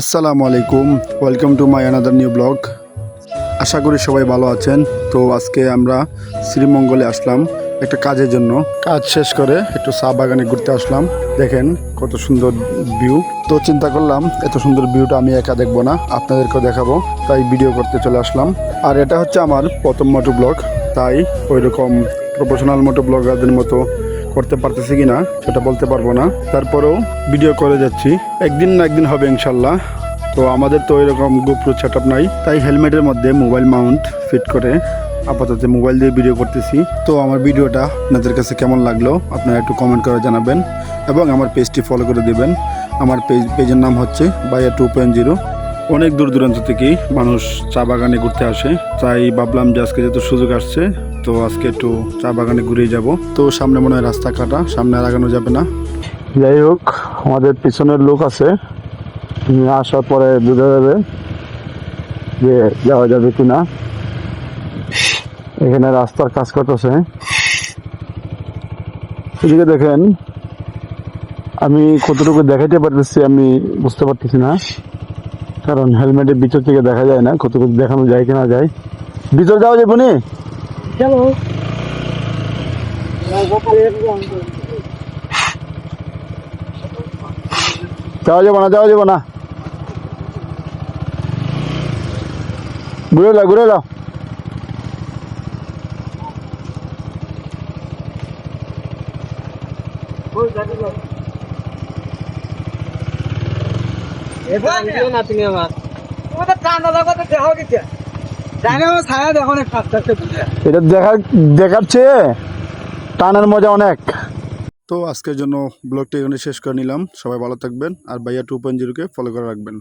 আসসালামু আলাইকুম। Welcome to my another new blog আশা করি সবাই ভালো আছেন। তো আজকে আমরা শ্রীমঙ্গলে আসলাম একটা কাজের জন্য। কাজ শেষ করে একটু চা বাগানে ঘুরতে আসলাম। দেখেন কত সুন্দর ভিউ তো চিন্তা করলাম, এত সুন্দর ভিউটা আমি একা দেখব না, আপনাদেরকেও দেখাবো। তাই ভিডিও করতে চলে আসলাম। আর এটা হচ্ছে আমার প্রথম মোটো ব্লগ তাই ওই রকম প্রফেশনাল মোটো ব্লগারদের মতো করতে পারতেছি কিনা সেটা বলতে পারব না। তারপরেও ভিডিও করে যাচ্ছি। একদিন না একদিন হবে ইনশাল্লাহ। তো আমাদের তো এরকম গোপ্রো সেট নাই। তাই হেলমেটের মধ্যে মোবাইল মাউন্ট ফিট করে আপাতত মোবাইল দিয়ে ভিডিও করতেছি। তো আমার ভিডিওটা আপনাদের কাছে কেমন লাগল আপনারা একটু কমেন্ট করে জানাবেন। এবং আমার পেজটি ফলো করে দেবেন। আমার পেজ পেজের নাম হচ্ছে বাইয়া টু পয়েন্ট জিরো অনেক দূর দূরান্ত থেকেই মানুষ চা বাগানে ঘুরতে আসে। তাই ভাবলাম যে আজকে যেহেতু সুযোগ আসছে তো আজকে একটু চা বাগানে ঘুরে যাব। তো সামনে মনে হয় রাস্তা কাটা, সামনে আগানো যাবে না। যাই হোক, আমাদের পিছনের লোক আছে। আসার পরে বোঝা যাবে যে যাওয়া যাবে কিনা। এখানে রাস্তার কাজ করতেছে। এদিকে দেখেন, আমি কতটুকু দেখাইতে পারতেছি আমি বুঝতে পারতেছি না। কারণ হেলমেটের ভিতর থেকে দেখা যায় না কতটুকু দেখানো যায় কিনা যায়। ভিতর যাওয়া যাবে নি? চলো যাওয়া যাব না যাওয়া যাব না। ঘুরে যাও ঘুরে যাও। না। তুমি আমার। তোমাদের ঠান্ডা লাগা তো দেখো কিছু এটা দেখা দেখাচ্ছে টানের মজা অনেক। তো আজকের জন্য ব্লগটি এখানে শেষ করে নিলাম। সবাই ভালো থাকবেন। আর ভাইয়া টু পয়েন্ট জিরোকে ফলো করে রাখবেন।